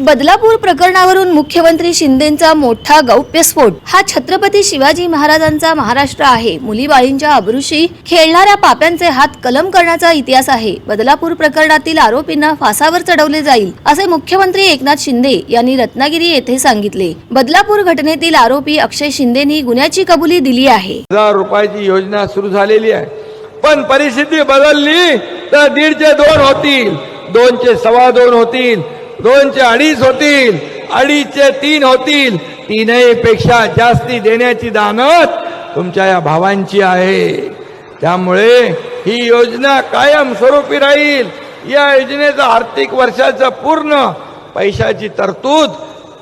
बदलापूर प्रकरणावरून मुख्यमंत्री शिंदेचा मोठा गौप्यस्फोट. हा छत्रपती शिवाजी महाराजांचा महाराष्ट्र आहे. मुलीबाळींच्या अब्रुशी खेळणाऱ्या पाप्यांचे हात कलम करण्याचा इतिहास आहे. बदलापूर प्रकरणातील आरोपींना फासावर चढवले जाईल असे मुख्यमंत्री एकनाथ शिंदे यांनी रत्नागिरी येथे सांगितले. बदलापूर घटनेतील आरोपी अक्षय शिंदेनी गुन्ह्याची कबुली दिली आहे. हजार रुपयाची योजना सुरू झालेली आहे. पण परिस्थिती बदलली तर दीडचे दोन होतील. दोनचे सव्वा दोन होतील. दोनचे अडीच होतील अडीचचे तीन होतील. तीनही पेक्षा जास्ती देण्याची दानत तुमच्या या भावांची आहे. त्यामुळे ही योजना कायम स्वरूपी राहील. या योजनेचं आर्थिक वर्षाचं पूर्ण पैशाची तरतूद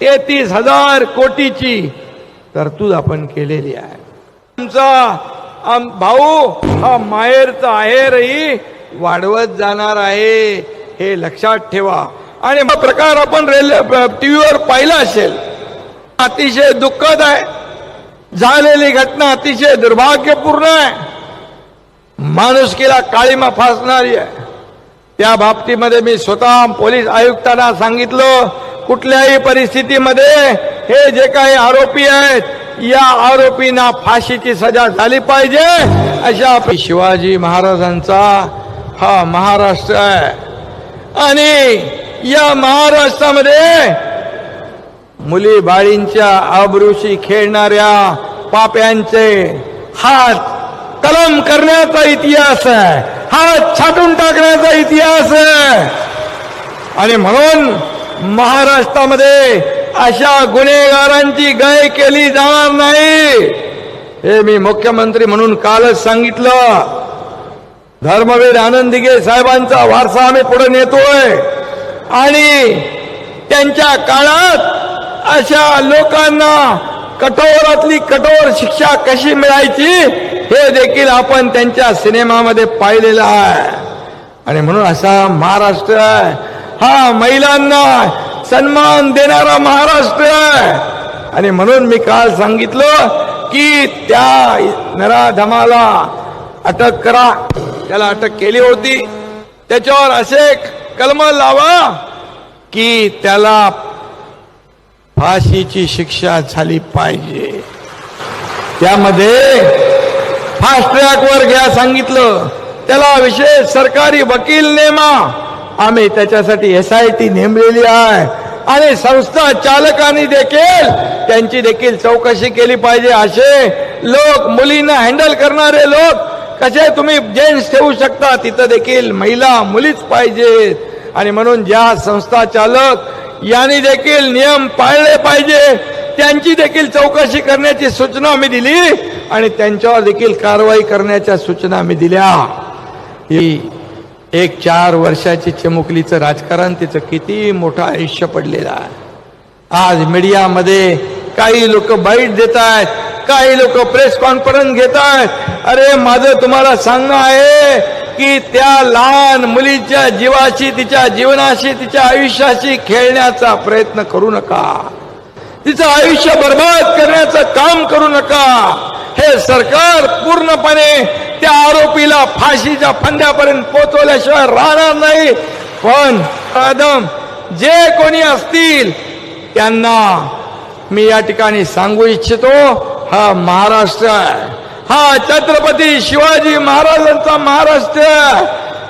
तेहतीस हजार कोटीची तरतूद आपण केलेली आहे. आमचा आम भाऊ हा माहेरचा आहेरही वाढवत जाणार आहे हे लक्षात ठेवा. आणि हा प्रकार आपण रेल्वे टीव्हीवर पाहिला असेल. अतिशय दुःखद आहे. झालेली घटना अतिशय दुर्भाग्यपूर्ण आहे. माणुसकीला काळीमा फासणारी आहे. त्या बाबतीमध्ये मी स्वतः पोलीस आयुक्तांना सांगितलं कुठल्याही परिस्थितीमध्ये हे जे काही आरोपी आहेत या आरोपींना फाशीची सजा झाली पाहिजे अशा शिवाजी महाराजांचा हा महाराष्ट्र आहे. आणि या महाराष्ट्रामध्ये मुली बाळींच्या आबरूशी खेळणाऱ्या पाप्यांचे हात कलम करण्याचा इतिहास आहे. हात छाटून टाकण्याचा इतिहास आहे. आणि म्हणून महाराष्ट्रामध्ये अशा गुन्हेगारांची गय केली जाणार नाही. हे मी मुख्यमंत्री म्हणून कालच सांगितलं. धर्मवीर आनंदिगे साहेबांचा वारसा आम्ही पुढे नेतोय. आणि त्यांच्या काळात अशा लोकांना कठोरातली कठोर शिक्षा कशी मिळायची हे देखील आपण त्यांच्या सिनेमामध्ये पाहिलेलं आहे. आणि म्हणून असा महाराष्ट्र आहे. हा महिलांना सन्मान देणारा महाराष्ट्र आहे. आणि म्हणून मी काल सांगितलं की त्या नराधमाला अटक करा. त्याला अटक केली होती. त्याच्यावर असे कलम लावा की त्याला फाशीची शिक्षा झाली पाहिजे. त्यामध्ये फास्ट ट्रॅकवर घ्या सांगितलं. त्याला विशेष सरकारी वकील नेमा. आम्ही त्याच्यासाठी एस आय टी नेमलेली आहे. आणि संस्था चालकांनी देखील त्यांची देखील चौकशी केली पाहिजे. असे लोक मुलींना हँडल करणारे लोक कसे तुम्ही जेंट्स ठेवू शकता? तिथं देखील महिला मुलीच पाहिजेत. आणि म्हणून ज्या संस्था चालक यांनी देखील नियम पाळले पाहिजे त्यांची देखील चौकशी करण्याची सूचना मी दिली आणि त्यांच्यावर देखील कारवाई करण्याच्या सूचना मी दिल्या. ही एक चार वर्षाची चिमुकलीचं राजकारण तिचं किती मोठं आयुष्य पडलेलं आहे. आज मीडियामध्ये काही लोक बाईट देत आहेत काही लोक प्रेस कॉन्फरन्स घेत आहेत. अरे माझं तुम्हाला सांगणं आहे की त्या लहान मुलीच्या जीवाशी तिच्या जीवनाशी तिच्या आयुष्याशी खेळण्याचा प्रयत्न करू नका. तिचं आयुष्य बर्बाद करण्याचं काम करू नका. हे सरकार पूर्णपणे त्या आरोपीला फाशीच्या फंद्यापर्यंत पोचवल्याशिवाय राहणार नाही. पण आदम जे कोणी असतील त्यांना मी या ठिकाणी सांगू इच्छितो हा महाराष्ट्र आहे. हा छत्रपती शिवाजी महाराजांचा महाराष्ट्र.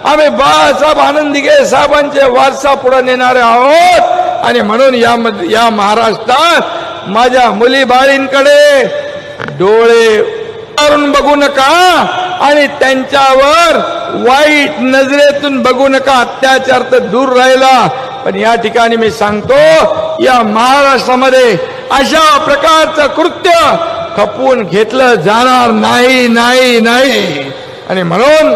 आम्ही बाळासाहेब आनंदिगे साहेबांचे वारसा पुढे नेणारे आहोत. आणि म्हणून या या महाराष्ट्रात माझ्या मुली बाळींकडे डोळे मारून बघू नका आणि त्यांच्यावर वाईट नजरेतून बघू नका. अत्याचार तर दूर राहिला. पण या ठिकाणी मी सांगतो या महाराष्ट्रामध्ये अशा प्रकारचं कृत्य खपवून घेतलं जाणार नाही नाही नाही. आणि म्हणून